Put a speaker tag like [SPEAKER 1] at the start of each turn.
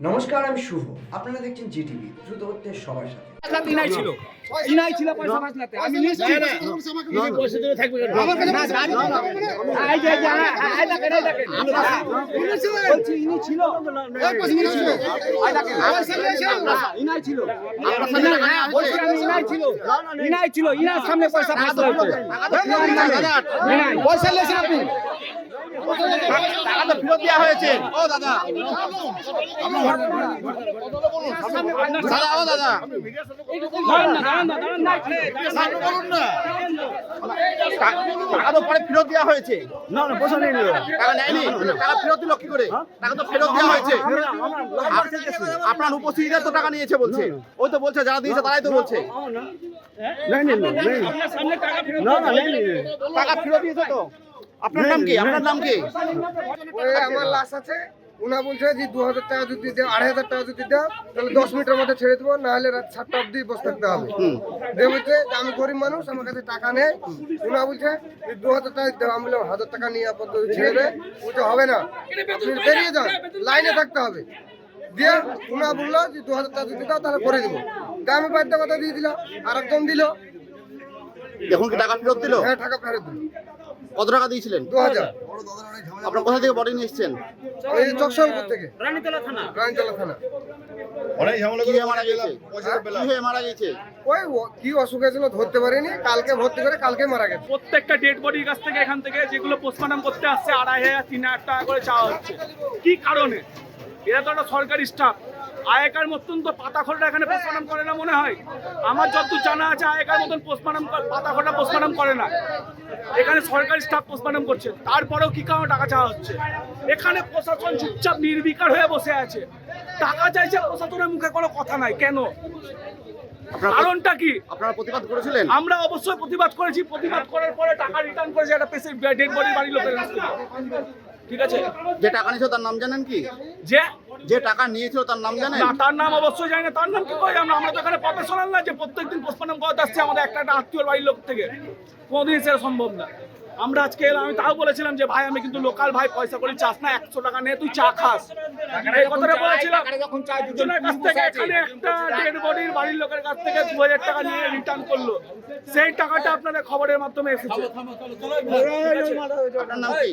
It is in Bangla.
[SPEAKER 1] নমস্কার আমি শুভ আপনারা দেখছেন জিটিভি দ্রুত হচ্ছে সবার সাথে
[SPEAKER 2] ইনাই ছিল ইনাই ছিল পয়সা বাসনাতে আমি নিশ্চিত আমার কাছে না গাড়ি এই যে যে, হ্যাঁ, হ্যাঁ, দেখেন, এই দেখেন। বলছি, ইনি ছিল। ইনি দেখেন, ইনাই ছিল। হ্যাঁ, বলছি আমি ইনাই ছিল। ইনাই ছিল, ইনার সামনে পয়সা ফাঁসা হয়েছে। পয়সা নিয়েছেন আপনি
[SPEAKER 3] টাকা তো ফেরত দেওয়া হয়েছে। ও দাদা। দাদা ও দাদা। টাকা তো পরে ফেরত দেওয়া হয়েছে।
[SPEAKER 2] না না পয়সা নেই
[SPEAKER 3] টাকা নেয়নি? টাকা ফেরত দিল কি করে? টাকা তো ফেরত দেওয়া হয়েছে। আপ- আপনার উপস্থিতিতে তো টাকা নিয়েছে বলছে। ওই তো বলছে যারা দিয়েছে তারাই তো বলছে।
[SPEAKER 2] টাকা ফেরত
[SPEAKER 3] টাকা ফেরত দিয়েছে তো? আপনার নাম কি? আপনার নাম কি?
[SPEAKER 4] আমার লাশ আছে। উনা বলছে যে দু হাজার টাকা যদি দেও আড়াই হাজার টাকা যদি দাও তাহলে দশ মিনিটের মধ্যে ছেড়ে দেবো নাহলে রাত সাতটা অবধি বসে থাকতে হবে। দিয়ে বলছে যে আমি গরিব মানুষ আমার কাছে টাকা নেই। উনা বলছে যে দু হাজার টাকা দেও আমি বললাম হাজার টাকা নিয়ে আপাতত ছেড়ে দে। বলছে হবে না। আপনি বেরিয়ে যান লাইনে থাকতে হবে। দিয়ে উনা বলল যে দু হাজার টাকা যদি দাও তাহলে করে দেবো। দিয়ে আমি বাধ্য দিয়ে দিলাম আর একজন দিল।
[SPEAKER 3] এখন কি টাকা ফেরত দিল?
[SPEAKER 4] হ্যাঁ টাকা ফেরত দিল।
[SPEAKER 3] কত টাকা দিয়েছিলেন?
[SPEAKER 4] দু হাজার।
[SPEAKER 3] আপনার কোথা থেকে বডি নিয়ে এসছেন
[SPEAKER 4] ওই থেকে। রানীতলা থানা। থানা।
[SPEAKER 3] কি মারা গেছে? কি হয়ে মারা গেছে?
[SPEAKER 4] ওই কি অসুখ হয়েছিল ধরতে পারিনি কালকে ভর্তি করে কালকে মারা গেছে।
[SPEAKER 5] প্রত্যেকটা ডেড বডির কাছ থেকে এখান থেকে যেগুলো পোস্টমর্টম করতে আসছে আড়াই হাজার তিন হাজার টাকা করে চাওয়া হচ্ছে। কি কারণে? এরা তো একটা সরকারি স্টাফ আয়কার মতন তো পাতাখোরটা এখানে পোস্টমর্টম করে না মনে হয়? আমার যতদূর জানা আছে আয়কার মতন পোস্টমর্টম পাতাখোরটা পোস্টমর্টম করে না। এখানে সরকারি স্টাফ পোস্টমর্টম করছে। তারপরেও কি কারণে টাকা চাওয়া হচ্ছে? এখানে প্রশাসন চুপচাপ নির্বিকার হয়ে বসে আছে। টাকা চাইছে প্রশাসনের মুখে কোনো কথা নাই। কেন? কারণটা কি?
[SPEAKER 3] আপনারা প্রতিবাদ করেছিলেন?
[SPEAKER 5] আমরা অবশ্যই প্রতিবাদ করেছি। প্রতিবাদ করার পরে টাকা রিটার্ন করেছে। একটা পেশেন্ট ডেড বডি বাড়ির লোকের ঠিক আছে
[SPEAKER 3] যে টাকা নিয়েছিল তার নাম জানেন কি
[SPEAKER 5] যে
[SPEAKER 3] যে টাকা নিয়েছিল তার নাম জানেন
[SPEAKER 5] না তার নাম অবশ্যই জানি না তার নাম কি করে আমরা আমরা তো এখানে প্রফেশনাল না যে প্রত্যেকদিন পোস্টমর্টম করতে আসছে আমাদের একটা একটা আত্মীয় বাড়ির লোক থেকে কোনোদিন সেটা সম্ভব না আমরা আজকে এলাম আমি তাও বলেছিলাম যে ভাই আমি কিন্তু লোকাল ভাই পয়সা করে চাস না একশো টাকা নিয়ে তুই চা খাস এই কথাটা বলেছিলাম দুজনের কাছ থেকে এখানে একটা ডেড বডির বাড়ির লোকের কাছ থেকে দু হাজার টাকা নিয়ে রিটার্ন করল সেই টাকাটা আপনাদের খবরের মাধ্যমে এসেছে
[SPEAKER 3] আপনার নাম কি